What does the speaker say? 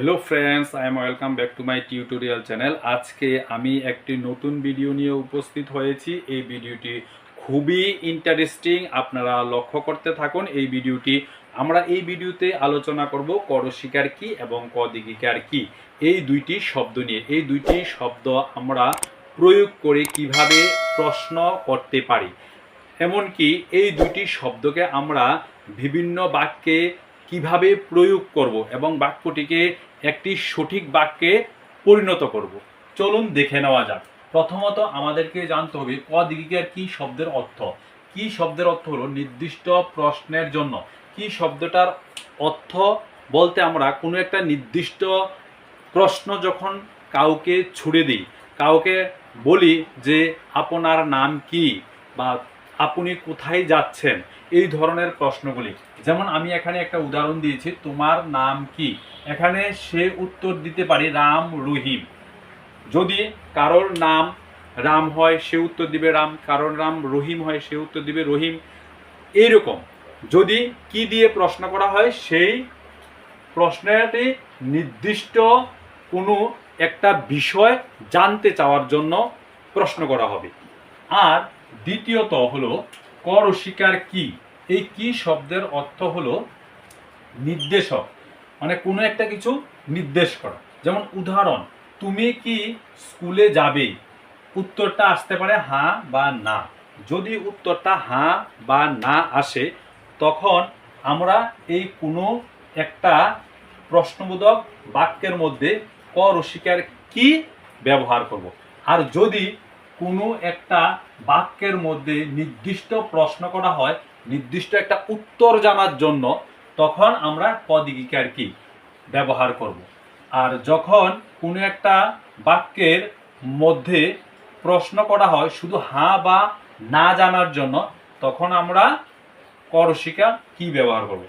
Hello friends I am welcome back to my tutorial channel আজকে আমি একটি নতুন ভিডিও নিয়ে উপস্থিত হয়েছি। এই ভিডিওটি খুবই ইন্টারেস্টিং আপনারা লক্ষ্য করতে থাকুন। এই ভিডিওটি আমরা এই ভিডিওতে আলোচনা করব করশিকার কি এবং কদিকিকার কি। এই দুইটি শব্দ নিয়ে, এই দুইটি শব্দ আমরা প্রয়োগ করে কীভাবে প্রশ্ন করতে পারি। এমনকি এই দুইটি শব্দকে আমরা বিভিন্ন বাক্যে কীভাবে প্রয়োগ করব এবং বাক্যটিকে একটি সঠিক বাক্যে পরিণত করব। চলুন দেখে নেওয়া যাক। প্রথমত আমাদেরকে জানতে হবে কদিকিকার কি শব্দের অর্থ? কি শব্দের অর্থ হলো নির্দিষ্ট প্রশ্নের জন্য? কি শব্দটার অর্থ বলতে আমরা কোনো একটা নির্দিষ্ট প্রশ্ন যখন কাউকে ছুড়ে দিই, কাউকে বলি যে, আপনার নাম কি? বা আপনি কোথায় যাচ্ছেন? এই ধরনের প্রশ্নগুলি। যেমন আমি এখানে একটা উদাহরণ দিয়েছি, তোমার নাম কি? এখানে সে উত্তর দিতে পারে, রাম রহিম। যদি কারোর নাম রাম হয়, সে উত্তর দিবে রাম। কারোর নাম রহিম হয়, সে উত্তর দিবে রহিম। এইরকম। যদি কি দিয়ে প্রশ্ন করা হয়, সেই প্রশ্নটি নির্দিষ্ট কোনো একটা বিষয় জানতে চাওয়ার জন্য প্রশ্ন করা হবে। আর দ্বিতীয়ত হলো, কর অস্বীকার কি? এই কি শব্দের অর্থ হলো নির্দেশক। মানে কোনো একটা কিছু নির্দেশ করা। যেমন উদাহরণ, তুমি কি স্কুলে যাবে? উত্তরটা আসতে পারে হ্যাঁ বা না। যদি উত্তরটা হ্যাঁ বা না আসে, তখন আমরা এই কোনো একটা প্রশ্নবোধক বাক্যের মধ্যে কর অস্বীকার কি ব্যবহার করব। আর যদি কোনো একটা বাক্যের মধ্যে নির্দিষ্ট প্রশ্ন করা হয়, নির্দিষ্ট একটা উত্তর জানার জন্য, তখন আমরা কদিকিকার কি ব্যবহার করব। আর যখন কোনো একটা বাক্যের মধ্যে প্রশ্ন করা হয় শুধু হ্যাঁ বা না জানার জন্য, তখন আমরা করশিকা কি ব্যবহার করব?